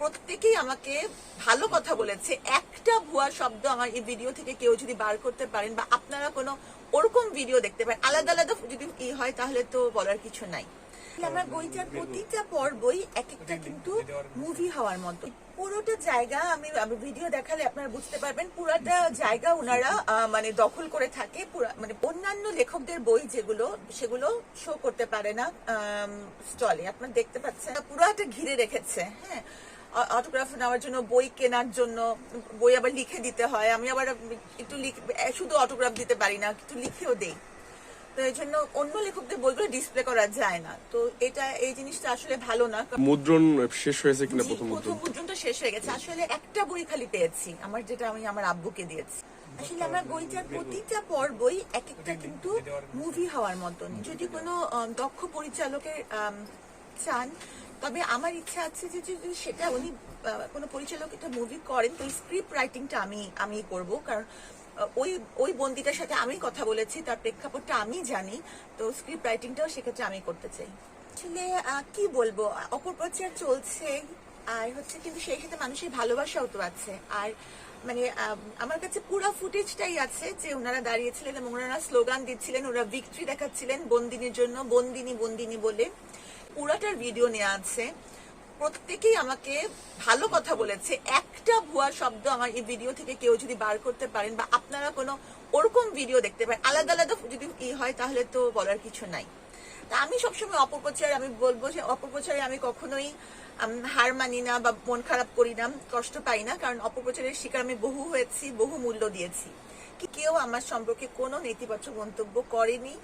প্রত্যেকেই আমাকে ভালো কথা বলেছে। একটা ভুয়া শব্দ আমার এই ভিডিও থেকে কেউ যদি বার করতে পারেন বা আপনারা কোনো ওরকম ভিডিও দেখতে পারেন আলাদা আলাদা যদি ই হয় তাহলে তো বলার কিছু নাই। আমার বইটার প্রতিটা পর্বই এক একটা কিন্তু মুভি হওয়ার মতো। পুরোটা জায়গা আমি ভিডিও দেখালে আপনারা বুঝতে পারবেন পুরোটা জায়গা ওনারা মানে দখল করে থাকে। মানে অন্যান্য লেখকদের বই যেগুলো সেগুলো শো করতে পারে না স্টলে আপনারা দেখতে পাচ্ছেন পুরোটা ঘিরে রেখেছে হ্যাঁ। অটোগ্রাফ নেওয়ার জন্য বই কেনার জন্য বই আবার লিখে দিতে হয়। আমি আবার একটু লিখ- শুধু অটোগ্রাফ দিতে পারি না একটু লিখেও দেই। তো এই জন্য অন্য লেখকদের বইগুলো ডিসপ্লে করা যায় না। তো এটা এই জিনিসটা আসলে ভালো না। মুদ্রণ শেষ হয়েছে কিনা প্রথম প্রথম মুদ্রণ? পর্যন্ত শেষ হয়ে গেছে। আসলে একটা বই খালি পেয়েছি। আমার যেটা আমি আমার আব্বুকে দিয়েছি। আসলে আমার বইটার প্রতিটা পর্বই এক একটা কিন্তু মুভি হওয়ার মতন যদি কোনো দক্ষ পরিচালকের চান, তবে আমার ইচ্ছা আছে যে যদি সেটা উনি কোনো পরিচালক একটা মুভি করেন, তো স্ক্রিপ্ট রাইটিংটা আমি আমি করব। কারণ ওই ওই বন্দিটার সাথে আমি কথা বলেছি, তার প্রেক্ষাপটটা আমি জানি, তো স্ক্রিপ্ট রাইটিংটাও সেক্ষেত্রে আমি করতে চাই। আসলে কি বলব? অপপ্রচার চলছে, আর হচ্ছে কিন্তু সেই সাথে মানুষের ভালোবাসাও তো আছে। আর মানে আমার কাছে পুরো ফুটেজটাই আছে যে ওনারা দাঁড়িয়েছিলেন এবং ওনারা স্লোগান দিচ্ছিলেন, ওরা ভিক্টরি দেখাচ্ছিলেন বন্দিনীর জন্য, বন্দিনী বন্দিনী বলে। পুরাটার ভিডিও নেওয়া আছে। প্রত্যেকেই আমাকে ভালো কথা বলেছে। একটা ভুয়া শব্দ আমার এই ভিডিও থেকে কেউ যদি বার করতে পারেন বা আপনারা কোনো ওরকম ভিডিও দেখতে পারেন, আলাদা আলাদা যদি ই হয় তাহলে তো বলার কিছু নাই। তা আমি সবসময় অপপ্রচার, আমি বলব যে অপপ্রচারে আমি কখনোই হার মানি না বা মন খারাপ করি না, কষ্ট পাই না, কারণ অপপ্রচারের শিকার আমি বহু হয়েছি, বহু মূল্য দিয়েছি। কেউ আমার সম্পর্কে কোনো নেতিবাচক মন্তব্য করেনি।